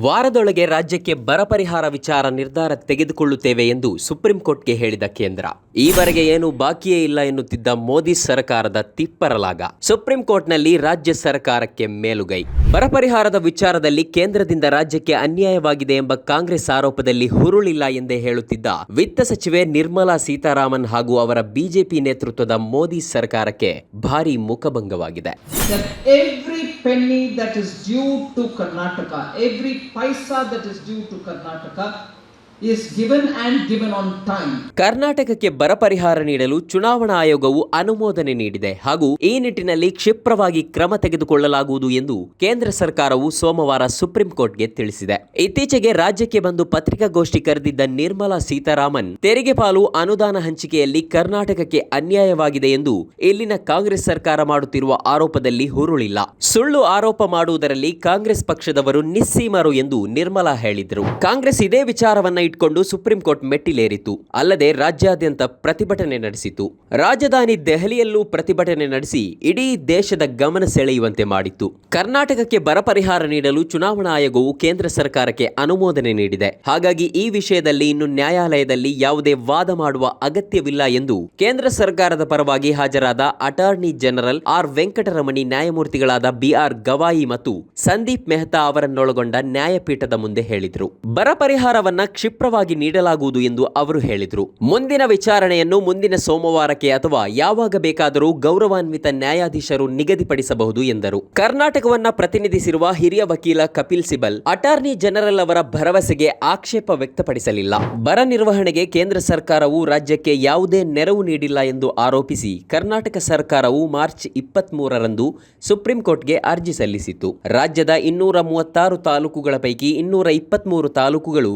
ವಾರದೊಳಗೆ ರಾಜ್ಯಕ್ಕೆ ಬರ ಪರಿಹಾರ ವಿಚಾರ ನಿರ್ಧಾರ ತೆಗೆದುಕೊಳ್ಳುತ್ತೇವೆ ಎಂದು ಸುಪ್ರೀಂ ಕೋರ್ಟ್ಗೆ ಹೇಳಿದ ಕೇಂದ್ರ. ಈವರೆಗೆ ಏನು ಬಾಕಿಯೇ ಇಲ್ಲ ಎನ್ನುತ್ತಿದ್ದ ಮೋದಿ ಸರ್ಕಾರದ ತಿಪ್ಪರಲಾಗ. ಸುಪ್ರೀಂ ಕೋರ್ಟ್ನಲ್ಲಿ ರಾಜ್ಯ ಸರ್ಕಾರಕ್ಕೆ ಮೇಲುಗೈ. ಬರ ಪರಿಹಾರದ ವಿಚಾರದಲ್ಲಿ ಕೇಂದ್ರದಿಂದ ರಾಜ್ಯಕ್ಕೆ ಅನ್ಯಾಯವಾಗಿದೆ ಎಂಬ ಕಾಂಗ್ರೆಸ್ ಆರೋಪದಲ್ಲಿ ಹುರುಳಿಲ್ಲ ಎಂದೇ ಹೇಳುತ್ತಿದ್ದ ವಿತ್ತ ಸಚಿವೆ ನಿರ್ಮಲಾ ಸೀತಾರಾಮನ್ ಹಾಗೂ ಅವರ ಬಿಜೆಪಿ ನೇತೃತ್ವದ ಮೋದಿ ಸರ್ಕಾರಕ್ಕೆ ಭಾರಿ ಮುಖಭಂಗವಾಗಿದೆ. Penny that is due to Karnataka, every paisa that is due to Karnataka ಕರ್ನಾಟಕಕ್ಕೆ ಬರ ಪರಿಹಾರ ನೀಡಲು ಚುನಾವಣಾ ಆಯೋಗವು ಅನುಮೋದನೆ ನೀಡಿದೆ ಹಾಗೂ ಈ ನಿಟ್ಟಿನಲ್ಲಿ ಕ್ಷಿಪ್ರವಾಗಿ ಕ್ರಮ ತೆಗೆದುಕೊಳ್ಳಲಾಗುವುದು ಎಂದು ಕೇಂದ್ರ ಸರ್ಕಾರವು ಸೋಮವಾರ ಸುಪ್ರೀಂ ಕೋರ್ಟ್ಗೆ ತಿಳಿಸಿದೆ. ಇತ್ತೀಚೆಗೆ ರಾಜ್ಯಕ್ಕೆ ಬಂದು ಪತ್ರಿಕಾಗೋಷ್ಠಿ ಕರೆದಿದ್ದ ನಿರ್ಮಲಾ ಸೀತಾರಾಮನ್, ತೆರಿಗೆ ಪಾಲು ಅನುದಾನ ಹಂಚಿಕೆಯಲ್ಲಿ ಕರ್ನಾಟಕಕ್ಕೆ ಅನ್ಯಾಯವಾಗಿದೆ ಎಂದು ಇಲ್ಲಿನ ಕಾಂಗ್ರೆಸ್ ಸರ್ಕಾರ ಮಾಡುತ್ತಿರುವ ಆರೋಪದಲ್ಲಿ ಹುರುಳಿಲ್ಲ. ಸುಳ್ಳು ಆರೋಪ ಮಾಡುವುದರಲ್ಲಿ ಕಾಂಗ್ರೆಸ್ ಪಕ್ಷದವರು ನಿಸ್ಸೀಮರು ಎಂದು ನಿರ್ಮಲಾ ಹೇಳಿದರು. ಕಾಂಗ್ರೆಸ್ ಇದೇ ವಿಚಾರವನ್ನ ಇಟ್ಕೊಂಡು ಸುಪ್ರೀಂ ಕೋರ್ಟ್ ಮೆಟ್ಟಿಲೇರಿತು. ಅಲ್ಲದೆ ರಾಜ್ಯಾದ್ಯಂತ ಪ್ರತಿಭಟನೆ ನಡೆಸಿತು. ರಾಜಧಾನಿ ದೆಹಲಿಯಲ್ಲೂ ಪ್ರತಿಭಟನೆ ನಡೆಸಿ ಇಡೀ ದೇಶದ ಗಮನ ಸೆಳೆಯುವಂತೆ ಮಾಡಿತ್ತು. ಕರ್ನಾಟಕಕ್ಕೆ ಬರ ಪರಿಹಾರ ನೀಡಲು ಚುನಾವಣಾ ಆಯೋಗವು ಕೇಂದ್ರ ಸರ್ಕಾರಕ್ಕೆ ಅನುಮೋದನೆ ನೀಡಿದೆ. ಹಾಗಾಗಿ ಈ ವಿಷಯದಲ್ಲಿ ಇನ್ನು ನ್ಯಾಯಾಲಯದಲ್ಲಿ ಯಾವುದೇ ವಾದ ಮಾಡುವ ಅಗತ್ಯವಿಲ್ಲ ಎಂದು ಕೇಂದ್ರ ಸರ್ಕಾರದ ಪರವಾಗಿ ಹಾಜರಾದ ಅಟಾರ್ನಿ ಜನರಲ್ ಆರ್ ವೆಂಕಟರಮಣಿ, ನ್ಯಾಯಮೂರ್ತಿಗಳಾದ ಬಿಆರ್ ಗವಾಯಿ ಮತ್ತು ಸಂದೀಪ್ ಮೆಹ್ತಾ ಅವರನ್ನೊಳಗೊಂಡ ನ್ಯಾಯಪೀಠದ ಮುಂದೆ ಹೇಳಿದರು. ಬರ ಪರಿಹಾರವನ್ನ ಕ್ಷಿಪ್ರವಾಗಿ ನೀಡಲಾಗುವುದು ಎಂದು ಅವರು ಹೇಳಿದರು. ಮುಂದಿನ ವಿಚಾರಣೆಯನ್ನು ಮುಂದಿನ ಸೋಮವಾರಕ್ಕೆ ಅಥವಾ ಯಾವಾಗ ಬೇಕಾದರೂ ಗೌರವಾನ್ವಿತ ನ್ಯಾಯಾಧೀಶರು ನಿಗದಿಪಡಿಸಬಹುದು ಎಂದರು. ಕರ್ನಾಟಕವನ್ನ ಪ್ರತಿನಿಧಿಸಿರುವ ಹಿರಿಯ ವಕೀಲ ಕಪಿಲ್ ಸಿಬಲ್, ಅಟಾರ್ನಿ ಜನರಲ್ ಅವರ ಭರವಸೆಗೆ ಆಕ್ಷೇಪ ವ್ಯಕ್ತಪಡಿಸಲಿಲ್ಲ. ಬರ ನಿರ್ವಹಣೆಗೆ ಕೇಂದ್ರ ಸರ್ಕಾರವು ರಾಜ್ಯಕ್ಕೆ ಯಾವುದೇ ನೆರವು ನೀಡಿಲ್ಲ ಎಂದು ಆರೋಪಿಸಿ ಕರ್ನಾಟಕ ಸರ್ಕಾರವು ಮಾರ್ಚ್ ಇಪ್ಪತ್ತ್ ಮೂರರಂದು ಸುಪ್ರೀಂ ಕೋರ್ಟ್ಗೆ ಅರ್ಜಿ ಸಲ್ಲಿಸಿತ್ತು. ರಾಜ್ಯದ ಇನ್ನೂರ ಮೂವತ್ತಾರು ತಾಲೂಕುಗಳ ಪೈಕಿ ಇನ್ನೂರ ಇಪ್ಪತ್ಮೂರು ತಾಲೂಕುಗಳು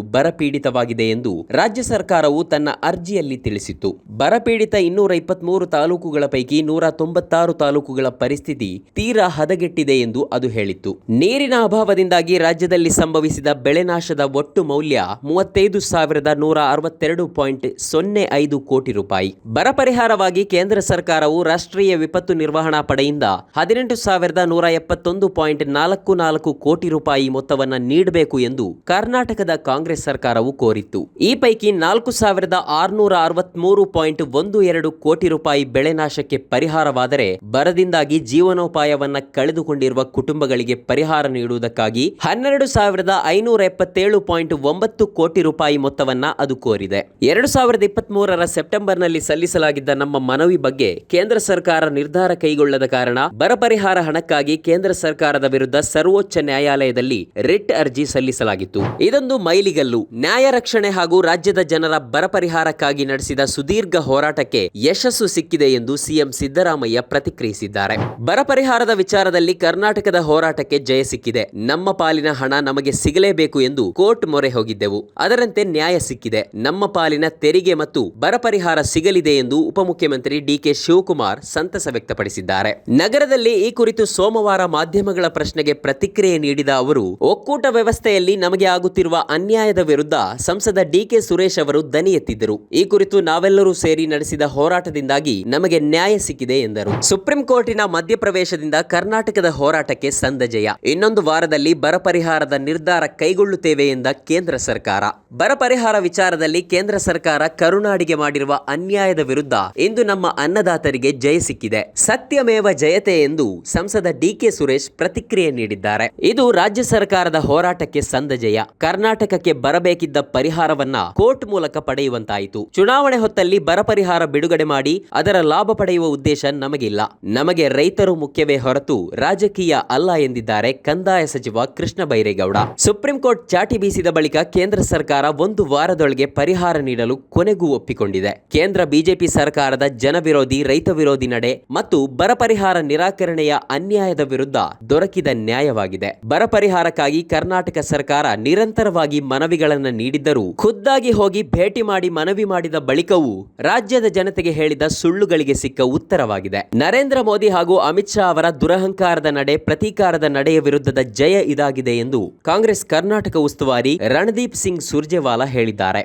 ಬರಪೀಡಿತವಾಗಿದೆ ಎಂದು ರಾಜ್ಯ ಸರ್ಕಾರವು ತನ್ನ ಅರ್ಜಿಯಲ್ಲಿ ತಿಳಿಸಿತ್ತು. ಬರಪೀಡಿತ ಇನ್ನೂರ ಇಪ್ಪತ್ಮೂರು ತಾಲೂಕುಗಳ ಪೈಕಿ ನೂರ ತೊಂಬತ್ತಾರು ತಾಲೂಕುಗಳ ಪರಿಸ್ಥಿತಿ ತೀರಾ ಹದಗೆಟ್ಟಿದೆ ಎಂದು ಅದು ಹೇಳಿತ್ತು. ನೀರಿನ ಅಭಾವದಿಂದಾಗಿ ರಾಜ್ಯದಲ್ಲಿ ಸಂಭವಿಸಿದ ಬೆಳೆ ನಾಶದ ಒಟ್ಟು ಮೌಲ್ಯ ಮೂವತ್ತೈದು ಸಾವಿರದ ನೂರ ಅರವತ್ತೆರಡು ಪಾಯಿಂಟ್ ಸೊನ್ನೆ ಐದು ಕೋಟಿ ರೂಪಾಯಿ. ಬರ ಪರಿಹಾರವಾಗಿ ಕೇಂದ್ರ ಸರ್ಕಾರವು ರಾಷ್ಟ್ರೀಯ ವಿಪತ್ತು ನಿರ್ವಹಣಾ ಪಡೆಯಿಂದ ಹದಿನೆಂಟು ಸಾವಿರದ ನೂರ ಎಪ್ಪತ್ತೊಂದು ಪಾಯಿಂಟ್ ನಾಲ್ಕು ನಾಲ್ಕು ಕೋಟಿ ರೂಪಾಯಿ ಮೊತ್ತವನ್ನು ನೀಡಬೇಕು ಎಂದು ಕರ್ನಾಟಕದ ಕಾಂಗ್ರೆಸ್ ಸರ್ಕಾರವು ಕೋರಿತ್ತು. ಈ ಪೈಕಿ ನಾಲ್ಕು ಸಾವಿರದ ಆರುನೂರ ಅರವತ್ಮೂರು ಪಾಯಿಂಟ್ ಒಂದು ಎರಡು ಕೋಟಿ ರೂಪಾಯಿ ಬೆಳೆ ನಾಶಕ್ಕೆ ಪರಿಹಾರವಾದರೆ ಬರದಿಂದಾಗಿ ಜೀವನೋಪಾಯವನ್ನ ಕಳೆದುಕೊಂಡಿರುವ ಕುಟುಂಬಗಳಿಗೆ ಪರಿಹಾರ ನೀಡುವುದಕ್ಕಾಗಿ ಹನ್ನೆರಡು ಸಾವಿರದ ಐನೂರ ಎಪ್ಪತ್ತೇಳು ಪಾಯಿಂಟ್ ಒಂಬತ್ತು ಕೋಟಿ ರೂಪಾಯಿ ಮೊತ್ತವನ್ನ ಅದು ಕೋರಿದೆ. ಎರಡು ಸಾವಿರದ ಇಪ್ಪತ್ತ್ ಮೂರರ ಸೆಪ್ಟೆಂಬರ್ನಲ್ಲಿ ಸಲ್ಲಿಸಲಾಗಿದ್ದ ನಮ್ಮ ಮನವಿ ಬಗ್ಗೆ ಕೇಂದ್ರ ಸರ್ಕಾರ ನಿರ್ಧಾರ ಕೈಗೊಳ್ಳದ ಕಾರಣ ಬರ ಪರಿಹಾರ ಹಣಕ್ಕಾಗಿ ಕೇಂದ್ರ ಸರ್ಕಾರದ ವಿರುದ್ಧ ಸರ್ವೋಚ್ಚ ನ್ಯಾಯಾಲಯದಲ್ಲಿ ರಿಟ್ ಅರ್ಜಿ ಸಲ್ಲಿಸಲಾಗಿತ್ತು. ಇದೊಂದು ಮೈಲಿಗಲ್ಲು. ನ್ಯಾಯ ರಕ್ಷಣೆ ಹಾಗೂ ರಾಜ್ಯದ ಜನರ ಬರ ಪರಿಹಾರಕ್ಕಾಗಿ ನಡೆಸಿದ ಸುದೀರ್ಘ ಹೋರಾಟಕ್ಕೆ ಯಶಸ್ಸು ಸಿಕ್ಕಿದೆ ಎಂದು ಸಿಎಂ ಸಿದ್ದರಾಮಯ್ಯ ಪ್ರತಿಕ್ರಿಯಿಸಿದ್ದಾರೆ. ಬರ ಪರಿಹಾರದ ವಿಚಾರದಲ್ಲಿ ಕರ್ನಾಟಕದ ಹೋರಾಟಕ್ಕೆ ಜಯ ಸಿಕ್ಕಿದೆ. ನಮ್ಮ ಪಾಲಿನ ಹಣ ನಮಗೆ ಸಿಗಲೇಬೇಕು ಎಂದು ಕೋರ್ಟ್ ಮೊರೆ ಹೋಗಿದ್ದೆವು. ಅದರಂತೆ ನ್ಯಾಯ ಸಿಕ್ಕಿದೆ. ನಮ್ಮ ಪಾಲಿನ ತೆರಿಗೆ ಮತ್ತು ಬರ ಪರಿಹಾರ ಸಿಗಲಿದೆ ಎಂದು ಉಪಮುಖ್ಯಮಂತ್ರಿ ಡಿಕೆ ಶಿವಕುಮಾರ್ ಸಂತಸ ವ್ಯಕ್ತಪಡಿಸಿದ್ದಾರೆ. ನಗರದಲ್ಲಿ ಈ ಕುರಿತು ಸೋಮವಾರ ಮಾಧ್ಯಮಗಳ ಪ್ರಶ್ನೆಗೆ ಪ್ರತಿಕ್ರಿಯೆ ನೀಡಿದ ಅವರು, ಒಕ್ಕೂಟ ವ್ಯವಸ್ಥೆಯಲ್ಲಿ ನಮಗೆ ಆಗುತ್ತಿರುವ ಅನ್ಯಾಯದ ವಿರುದ್ಧ ಸಂಸದ ಡಿಕೆ ಸುರೇಶ್ ಅವರು ದನಿ ಎತ್ತಿದ್ದರು. ಈ ಕುರಿತು ನಾವೆಲ್ಲರೂ ಸೇರಿ ನಡೆಸಿದ ಹೋರಾಟದಿಂದಾಗಿ ನಮಗೆ ನ್ಯಾಯ ಸಿಕ್ಕಿದೆ ಎಂದರು. ಸುಪ್ರೀಂ ಕೋರ್ಟಿನ ಮಧ್ಯಪ್ರವೇಶದಿಂದ ಕರ್ನಾಟಕದ ಹೋರಾಟಕ್ಕೆ ಸಂದ ಜಯ ಇನ್ನೊಂದು ವಾರದಲ್ಲಿ ಬರ ಪರಿಹಾರದ ನಿರ್ಧಾರ ಕೈಗೊಳ್ಳುತ್ತೇವೆ ಎಂದ ಕೇಂದ್ರ ಸರ್ಕಾರ. ಬರ ಪರಿಹಾರ ವಿಚಾರದಲ್ಲಿ ಕೇಂದ್ರ ಸರ್ಕಾರ ಕರುನಾಡಿಗೆ ಮಾಡಿರುವ ಅನ್ಯಾಯದ ವಿರುದ್ಧ ಇಂದು ನಮ್ಮ ಅನ್ನದಾತರಿಗೆ ಜಯ ಸಿಕ್ಕಿದೆ. ಸತ್ಯಮೇವ ಜಯತೆ ಎಂದು ಸಂಸದ ಡಿಕೆ ಸುರೇಶ್ ಪ್ರತಿಕ್ರಿಯೆ ನೀಡಿದ್ದಾರೆ. ಇದು ರಾಜ್ಯ ಸರ್ಕಾರದ ಹೋರಾಟಕ್ಕೆ ಸಂದ ಜಯ ಕರ್ನಾಟಕಕ್ಕೆ ಬರಬೇಕಿದ್ದ ಪರಿಹಾರವನ್ನ ಕೋರ್ಟ್ ಮೂಲಕ ಪಡೆಯುವಂತಾಯಿತು. ಚುನಾವಣೆ ಹೊತ್ತಲ್ಲಿ ಬರ ಪರಿಹಾರ ಬಿಡುಗಡೆ ಮಾಡಿ ಅದರ ಲಾಭ ಪಡೆಯುವ ಉದ್ದೇಶ ನಮಗಿಲ್ಲ. ನಮಗೆ ರೈತರು ಮುಖ್ಯವೇ ಹೊರತು ರಾಜಕೀಯ ಅಲ್ಲ ಎಂದಿದ್ದಾರೆ ಕಂದಾಯ ಸಚಿವ ಕೃಷ್ಣ ಬೈರೇಗೌಡ. ಸುಪ್ರೀಂ ಕೋರ್ಟ್ ಚಾಟಿ ಬೀಸಿದ ಬಳಿಕ ಕೇಂದ್ರ ಸರ್ಕಾರ ಒಂದು ವಾರದೊಳಗೆ ಪರಿಹಾರ ನೀಡಲು ಕೊನೆಗೂ ಒಪ್ಪಿಕೊಂಡಿದೆ. ಕೇಂದ್ರ ಬಿಜೆಪಿ ಸರ್ಕಾರದ ಜನವಿರೋಧಿ ರೈತ ವಿರೋಧಿ ನಡೆ ಮತ್ತು ಬರ ಪರಿಹಾರ ನಿರಾಕರಣೆಯ ಅನ್ಯಾಯದ ವಿರುದ್ಧ ದೊರಕಿದ ನ್ಯಾಯವಾಗಿದೆ. ಬರ ಪರಿಹಾರಕ್ಕಾಗಿ ಕರ್ನಾಟಕ ಸರ್ಕಾರ ನಿರಂತರವಾಗಿ ಮನವಿಗಳನ್ನು ನೀಡಿದ್ದರೂ ಖುದ್ದಾಗಿ ಹೋಗಿ ಭೇಟಿ ಮಾಡಿ ಮನವಿ ಮಾಡಿದ ಬಳಿಕವೂ ರಾಜ್ಯದ ಜನತೆಗೆ ಹೇಳಿದ ಸುಳ್ಳುಗಳಿಗೆ ಸಿಕ್ಕ ಉತ್ತರವಾಗಿದೆ. ನರೇಂದ್ರ ಮೋದಿ ಹಾಗೂ ಅಮಿತ್ ಶಾ ಅವರ ದುರಹಂಕಾರದ ನಡೆ ಪ್ರತೀಕಾರದ ನಡೆಯ ವಿರುದ್ಧದ ಜಯ ಇದಾಗಿದೆ ಎಂದು ಕಾಂಗ್ರೆಸ್ ಕರ್ನಾಟಕ ಉಸ್ತುವಾರಿ ರಣದೀಪ್ ಸಿಂಗ್ ಸುರ್ಜೇವಾಲಾ ಹೇಳಿದ್ದಾರೆ.